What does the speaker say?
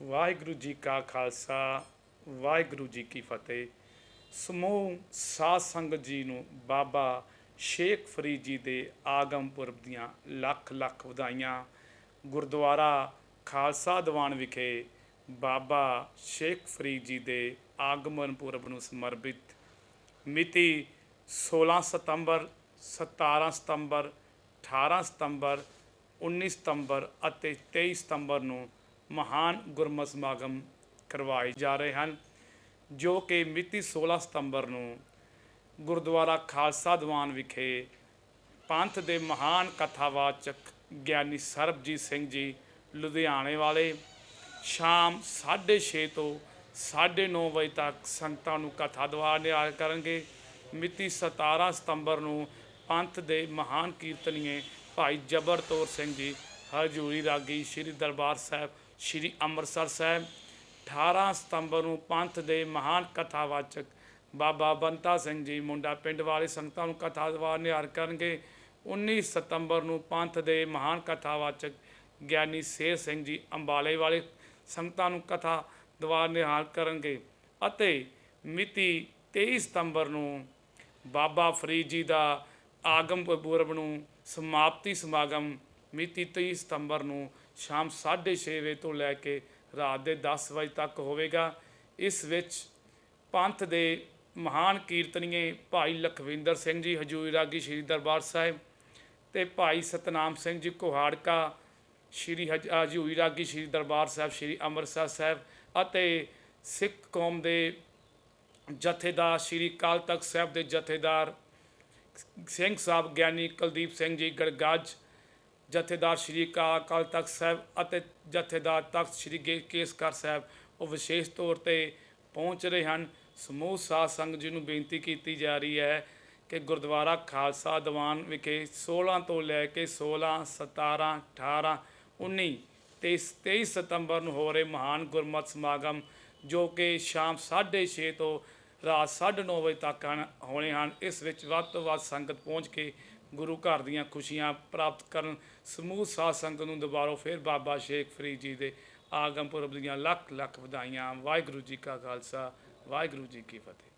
ਵਾਹਿਗੁਰੂ ਜੀ ਕਾ ਖਾਲਸਾ, ਵਾਹਿਗੁਰੂ ਜੀ ਕੀ ਫਤਿਹ। ਸਮੂਹ ਸਾਧ ਸੰਗਤ ਜੀ ਨੂੰ ਬਾਬਾ ਸ਼ੇਖ ਫਰੀਦ ਜੀ ਦੇ ਆਗਮ ਪੁਰਬ ਦੀਆਂ ਲੱਖ ਲੱਖ ਵਧਾਈਆਂ। ਗੁਰਦੁਆਰਾ ਖਾਲਸਾ ਦੀਵਾਨ ਵਿਖੇ ਬਾਬਾ ਸ਼ੇਖ ਫਰੀਦ ਜੀ ਦੇ ਆਗਮਨ ਪੁਰਬ ਨੂੰ ਸਮਰਪਿਤ ਮਿਤੀ 16 ਸਤੰਬਰ 17 ਸਤੰਬਰ 18 ਸਤੰਬਰ 19 ਸਤੰਬਰ ਅਤੇ 23 ਸਤੰਬਰ ਨੂੰ ਮਹਾਨ ਗੁਰਮਤਿ ਸਮਾਗਮ ਕਰਵਾਏ ਜਾ ਰਹੇ ਹਨ, ਜੋ ਕਿ ਮਿਤੀ 16 ਸਤੰਬਰ ਨੂੰ ਗੁਰਦੁਆਰਾ ਖਾਲਸਾ ਦੀਵਾਨ ਵਿਖੇ ਪੰਥ ਦੇ ਮਹਾਨ ਕਥਾਵਾਚਕ ਗਿਆਨੀ ਸਰਬਜੀਤ ਸਿੰਘ ਜੀ ਲੁਧਿਆਣੇ ਵਾਲੇ ਸ਼ਾਮ 6:30 ਤੋਂ 9:30 ਵਜੇ ਤੱਕ ਸੰਗਤਾਂ ਨੂੰ ਕਥਾ ਦੁਆਰ ਨਿਆਲ ਕਰਨਗੇ। ਮਿਤੀ 17 ਸਤੰਬਰ ਨੂੰ ਪੰਥ ਦੇ ਮਹਾਨ ਕੀਰਤਨੀਏ ਭਾਈ ਜਬਰਤੌਰ ਸਿੰਘ ਜੀ ਹਜੂਰੀ ਰਾਗੀ ਸ੍ਰੀ ਦਰਬਾਰ ਸਾਹਿਬ, ਸ੍ਰੀ ਅੰਮ੍ਰਿਤਸਰ ਸਾਹਿਬ 18 ਸਤੰਬਰ ਨੂੰ ਪੰਥ ਦੇ ਮਹਾਨ ਕਥਾਵਾਚਕ ਬਾਬਾ ਬੰਤਾ ਸਿੰਘ ਜੀ ਮੁੰਡਾ ਪਿੰਡ ਵਾਲੇ ਸੰਗਤਾਂ ਨੂੰ ਕਥਾ ਦਵਾਰ ਨਿਹਾਰ ਕਰਨਗੇ। 19 ਸਤੰਬਰ ਨੂੰ ਪੰਥ ਦੇ ਮਹਾਨ ਕਥਾਵਾਚਕ ਗਿਆਨੀ ਸ਼ੇਰ ਸਿੰਘ ਜੀ ਅੰਬਾਲੇ ਵਾਲੇ ਸੰਗਤਾਂ ਨੂੰ ਕਥਾ ਦਵਾਰ ਨਿਹਾਲ ਕਰਨਗੇ ਅਤੇ ਮਿਤੀ 23 ਸਤੰਬਰ ਨੂੰ ਬਾਬਾ ਫਰੀਦ ਜੀ ਦਾ ਆਗਮ ਪੁਰਬ ਨੂੰ ਸਮਾਪਤੀ ਸਮਾਗਮ ਮਿਤੀ 23 ਸਤੰਬਰ ਨੂੰ ਸ਼ਾਮ 6:30 ਵਜੇ ਤੋਂ ਲੈ ਕੇ ਰਾਤ ਦੇ 10 ਵਜੇ ਤੱਕ ਹੋਵੇਗਾ। ਇਸ ਵਿੱਚ ਪੰਥ ਦੇ ਮਹਾਨ ਕੀਰਤਨੀਏ ਭਾਈ ਲਖਵਿੰਦਰ ਸਿੰਘ ਜੀ, ਹਜੂਰੀ ਰਾਗੀ ਸ੍ਰੀ ਦਰਬਾਰ ਸਾਹਿਬ ਤੇ ਭਾਈ ਸਤਨਾਮ ਸਿੰਘ ਜੀ ਕੁਹਾੜਕਾ, ਸ਼੍ਰੀ ਹਜ- ਹਜੂਰੀ ਰਾਗੀ ਸ੍ਰੀ ਦਰਬਾਰ ਸਾਹਿਬ, ਸ੍ਰੀ ਅੰਮ੍ਰਿਤਸਰ ਸਾਹਿਬ ਅਤੇ ਸਿੱਖ ਕੌਮ ਦੇ ਜਥੇਦਾਰ ਸ਼੍ਰੀ ਕਾਲ ਤਖਤ ਸਾਹਿਬ ਦੇ ਜਥੇਦਾਰ ਸਿੰਘ ਸਾਹਿਬ, ਗਿਆਨੀ ਕੁਲਦੀਪ ਸਿੰਘ ਜੀ, ਗੜਗਾਜ ਜਥੇਦਾਰ ਸ਼੍ਰੀ ਕਾ, ਅਕਾਲ ਤਖਤ ਸਾਹਿਬ ਅਤੇ ਜਥੇਦਾਰ ਤਖਤ ਸ਼੍ਰੀ ਗੇ- ਕੇਸਗੜ੍ਹ ਸਾਹਿਬ ਉਹ ਵਿਸ਼ੇਸ਼ ਤੌਰ ਤੇ ਪਹੁੰਚ ਰਹੇ ਹਨ। ਸਮੂਹ ਸਾਧ ਸੰਗਤ ਜੀ ਨੂੰ ਬੇਨਤੀ ਕੀਤੀ ਜਾ ਰਹੀ ਹੈ ਕਿ ਗੁਰਦੁਆਰਾ ਖਾਲਸਾ ਦੀਵਾਨ ਵਿਖੇ 16 ਤੋਂ ਲੈ ਕੇ 16 17 18 19 ਤੇ 23 ਸਤੰਬਰ ਨੂੰ ਹੋ ਰਹੇ ਮਹਾਨ ਗੁਰਮਤਿ ਸਮਾਗਮ ਜੋ ਕਿ ਸ਼ਾਮ 6:30 ਤੋਂ ਰਾਤ 9:30 ਵਜੇ ਤੱਕ ਹਨ, ਹੋਣੇ ਹਨ। ਇਸ ਵਿੱਚ ਵੱਧ ਤੋਂ ਵੱਧ ਸੰਗਤ ਪਹੁੰਚ ਕੇ ਗੁਰੂ ਘਰ ਦੀਆਂ ਖੁਸ਼ੀਆਂ ਪ੍ਰਾਪਤ ਕਰਨ, ਸਮੂਹ ਸਾਧ ਸੰਗਤ ਨੂੰ ਦੁਬਾਰਾ ਫਿਰ ਬਾਬਾ ਸ਼ੇਖ ਫਰੀਦ ਜੀ ਦੇ ਆਗਮ ਪੁਰਬ ਦੀਆਂ ਲੱਖ ਲੱਖ ਵਧਾਈਆਂ। ਵਾਹਿਗੁਰੂ ਜੀ ਕਾ ਖਾਲਸਾ, ਵਾਹਿਗੁਰੂ ਜੀ ਕੀ ਫਤਿਹ।